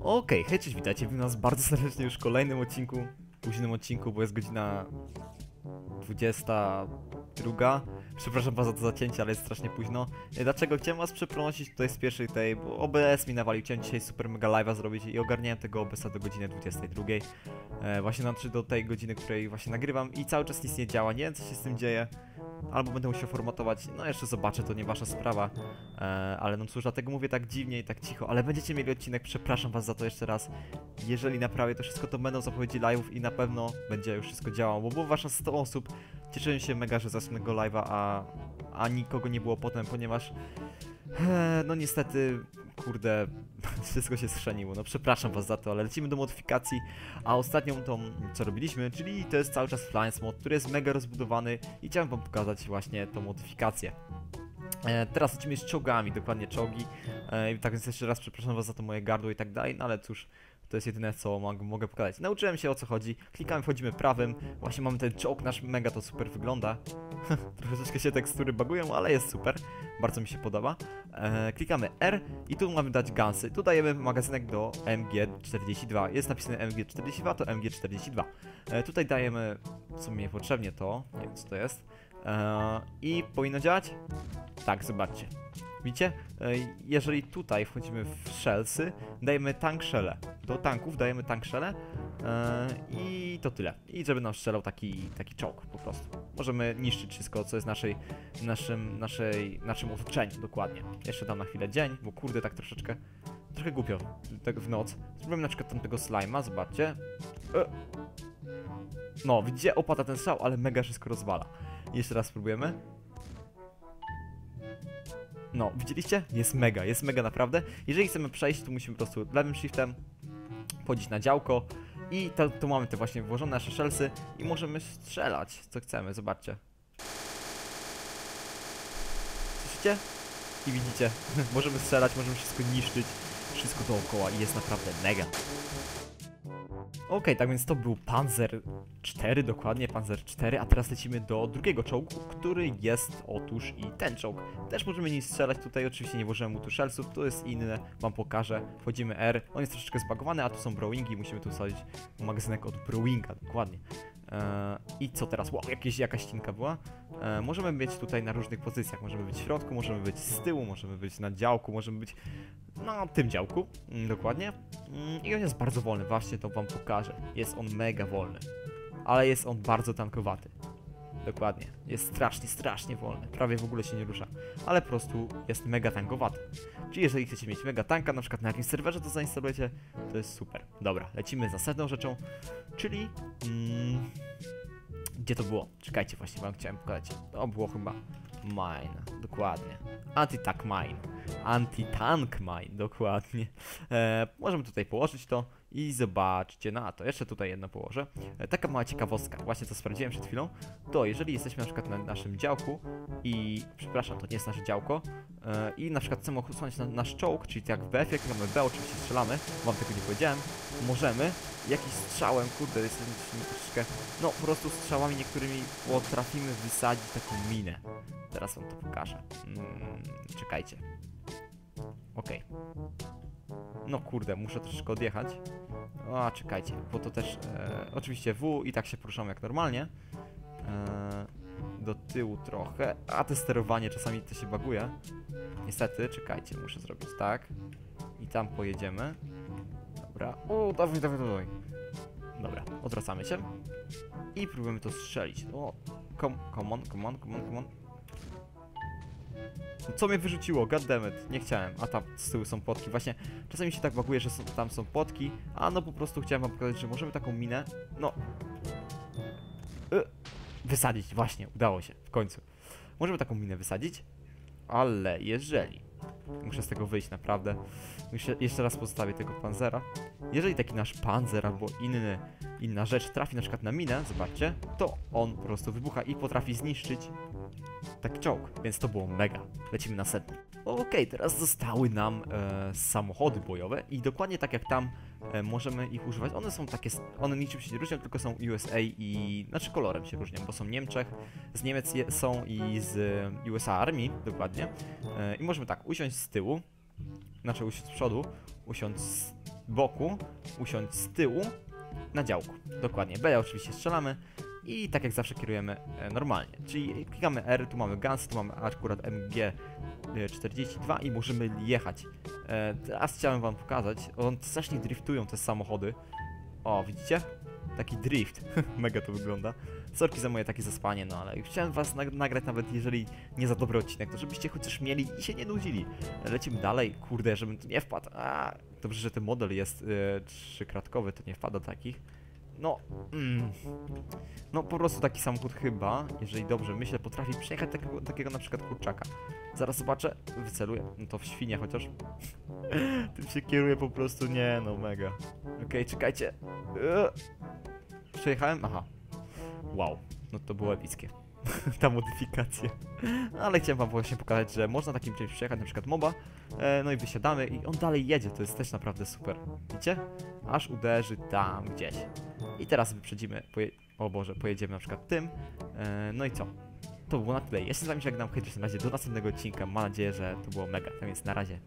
Okej, hej, cześć, witajcie w nas bardzo serdecznie już w kolejnym odcinku, późnym odcinku, bo jest godzina 22. Przepraszam was za to zacięcie, ale jest strasznie późno. E, Dlaczego chciałem was przeprosić tutaj z pierwszej tej, bo OBS mi nawalił, chciałem dzisiaj super mega live'a zrobić i ogarniałem tego OBS-a do godziny 22. E, właśnie znaczy do tej godziny, której właśnie nagrywam i cały czas nic nie działa, nie wiem co się z tym dzieje. Albo będę musiał formatować, no jeszcze zobaczę, to nie wasza sprawa. E, ale no cóż, dlatego mówię tak dziwnie i tak cicho, ale będziecie mieli odcinek, przepraszam was za to jeszcze raz. Jeżeli naprawię to wszystko, to będą zapowiedzi live'ów i na pewno będzie już wszystko działało, bo było wasza 100 osób. Cieszyłem się mega, że zasłynęło live'a, a, a nikogo nie było potem, ponieważ e, no niestety, kurde, wszystko się schrzeniło. No przepraszam was za to, ale lecimy do modyfikacji, a ostatnią tą, co robiliśmy, czyli to jest cały czas Flyance Mod, który jest mega rozbudowany i chciałem wam pokazać właśnie tą modyfikację. E, teraz lecimy z czołgami, dokładnie czołgi. E, tak więc jeszcze raz przepraszam was za to moje gardło i tak dalej, no ale cóż, to jest jedyne co mogę, pokazać. Nauczyłem się o co chodzi, klikamy, wchodzimy prawym, właśnie mamy ten czołg nasz, mega to super wygląda. Troszeczkę się tekstury bagują, ale jest super, bardzo mi się podoba. E, klikamy R i tu mamy dać gansy. Tu dajemy magazynek do MG42. Jest napisane MG42, to MG42. E, tutaj dajemy, co mi niepotrzebnie to, nie wiem co to jest. E, I powinno działać? Tak, zobaczcie. Widzicie? E, Jeżeli tutaj wchodzimy w shellsy, dajemy tank shellę. Do tanków dajemy tank shellę e, i to tyle. I żeby nam strzelał taki, taki czołg po prostu. Możemy niszczyć wszystko, co jest naszej, naszym, naszej, naszym otoczeniu, dokładnie. Jeszcze dam na chwilę dzień, bo kurde, tak troszeczkę, trochę głupio, tak w noc. Spróbujemy na przykład tamtego slima, zobaczcie. E. No, widzicie? Opada ten strzał, ale mega wszystko rozwala. Jeszcze raz spróbujemy. No, widzieliście? Jest mega, jest mega naprawdę. Jeżeli chcemy przejść, to musimy po prostu lewym shiftem wchodzić na działko i to, tu mamy te właśnie włożone nasze shellsy i możemy strzelać, co chcemy, zobaczcie. Słyszycie? I widzicie, możemy strzelać, możemy wszystko niszczyć, wszystko dookoła i jest naprawdę mega. Okej, tak więc to był Panzer 4, dokładnie Panzer 4, a teraz lecimy do drugiego czołgu, który jest otóż i ten czołg. Też możemy nim strzelać tutaj, oczywiście nie włożyłem mu tu shellsów, to jest inne, wam pokażę. Wchodzimy R, on jest troszeczkę zbagowany, a tu są Browingi, musimy tu wsadzić magazynek od Browinga, dokładnie. Eee, I co teraz? Wow, jakieś, jakaś ścinka była. Eee, możemy być tutaj na różnych pozycjach. Możemy być w środku, możemy być z tyłu, możemy być na działku, możemy być na tym działku, mm, dokładnie. Mm, I on jest bardzo wolny, właśnie to wam pokażę. Jest on mega wolny, ale jest on bardzo tankowaty. Dokładnie. Jest strasznie, strasznie wolny. Prawie w ogóle się nie rusza. Ale po prostu jest mega tankowaty. Czyli jeżeli chcecie mieć mega tanka, na przykład na jakimś serwerze to zainstalujecie, to jest super. Dobra, lecimy z następną rzeczą, czyli... Mm, gdzie to było? Czekajcie, właśnie wam chciałem pokazać. To było chyba mine, dokładnie. Anti-tank mine. Anti-tank mine, dokładnie. E, możemy tutaj położyć to i zobaczcie na to. Jeszcze tutaj jedno położę. E, taka mała ciekawostka, właśnie co sprawdziłem przed chwilą, to jeżeli jesteśmy na przykład na naszym działku i, przepraszam, to nie jest nasze działko, e, i na przykład chcemy usunąć na, nasz czołg, czyli tak jak w BF, klikamy B, oczywiście strzelamy, wam tego nie powiedziałem, możemy jakiś strzałem, kurde, jesteśmy troszeczkę, no po prostu strzałami niektórymi potrafimy wysadzić taką minę. Teraz wam to pokażę. Mm, czekajcie. Okej. No kurde, muszę troszeczkę odjechać. A, czekajcie, bo to też e, oczywiście W i tak się poruszamy jak normalnie. E, do tyłu trochę, a te sterowanie czasami to się baguje. Niestety, czekajcie, muszę zrobić tak. I tam pojedziemy. Dobra. O, dawaj, dawaj, dawaj. Dobra, odwracamy się. I próbujemy to strzelić. O, come on, come on, come on, come on. Co mnie wyrzuciło? Goddammit, nie chciałem. A tam z tyłu są potki. Właśnie czasami się tak baguje, że są, tam są potki. A no po prostu chciałem wam pokazać, że możemy taką minę. No. Y, wysadzić, właśnie, udało się, w końcu. Możemy taką minę wysadzić, ale jeżeli. Muszę z tego wyjść, naprawdę. Muszę, jeszcze raz pozostawię tego panzera. Jeżeli taki nasz panzer albo inny, inna rzecz trafi na przykład na minę, zobaczcie, to on po prostu wybucha i potrafi zniszczyć taki czołg, więc to było mega. Lecimy następny. Okej, teraz zostały nam e, samochody bojowe i dokładnie tak jak tam e, możemy ich używać. One są takie, one niczym się nie różnią, tylko są USA i, znaczy kolorem się różnią, bo są Niemczech, z Niemiec je, są i z USA Armii, dokładnie. E, I możemy tak, usiąść z tyłu, znaczy usiąść z przodu, usiąść z boku, usiąść z tyłu na działku. Dokładnie. B oczywiście strzelamy i tak jak zawsze kierujemy e, normalnie. Czyli klikamy R, tu mamy Guns, tu mamy akurat MG42 i możemy jechać. E, teraz chciałem wam pokazać, on strasznie driftują te samochody. O, widzicie? Taki drift. Mega to wygląda. Sorki za moje takie zaspanie, no ale chciałem was nag nagrać nawet jeżeli nie za dobry odcinek, to żebyście chociaż mieli i się nie nudzili. Lecimy dalej, kurde, żebym tu nie wpadł. A, dobrze, że ten model jest yy, trzykratkowy, to nie wpada takich. No, mm, no po prostu taki samochód chyba, jeżeli dobrze myślę, potrafi przejechać takiego, takiego na przykład kurczaka. Zaraz zobaczę, wyceluję, no to w świnie chociaż. Tym się kieruje po prostu, nie no, mega. Okej, czekajcie. Eee. Przejechałem? Aha. Wow, no to było epickie. Ta modyfikacja. Ale chciałem wam właśnie pokazać, że można takim czymś przejechać, na przykład moba, e, no i wysiadamy i on dalej jedzie, to jest też naprawdę super. Widzicie? Aż uderzy tam gdzieś. I teraz wyprzedzimy, poje o Boże, pojedziemy na przykład tym, e, no i co? To było na tyle. Się z wami żegnam, hejcie na razie do następnego odcinka, mam nadzieję, że to było mega, a więc na razie.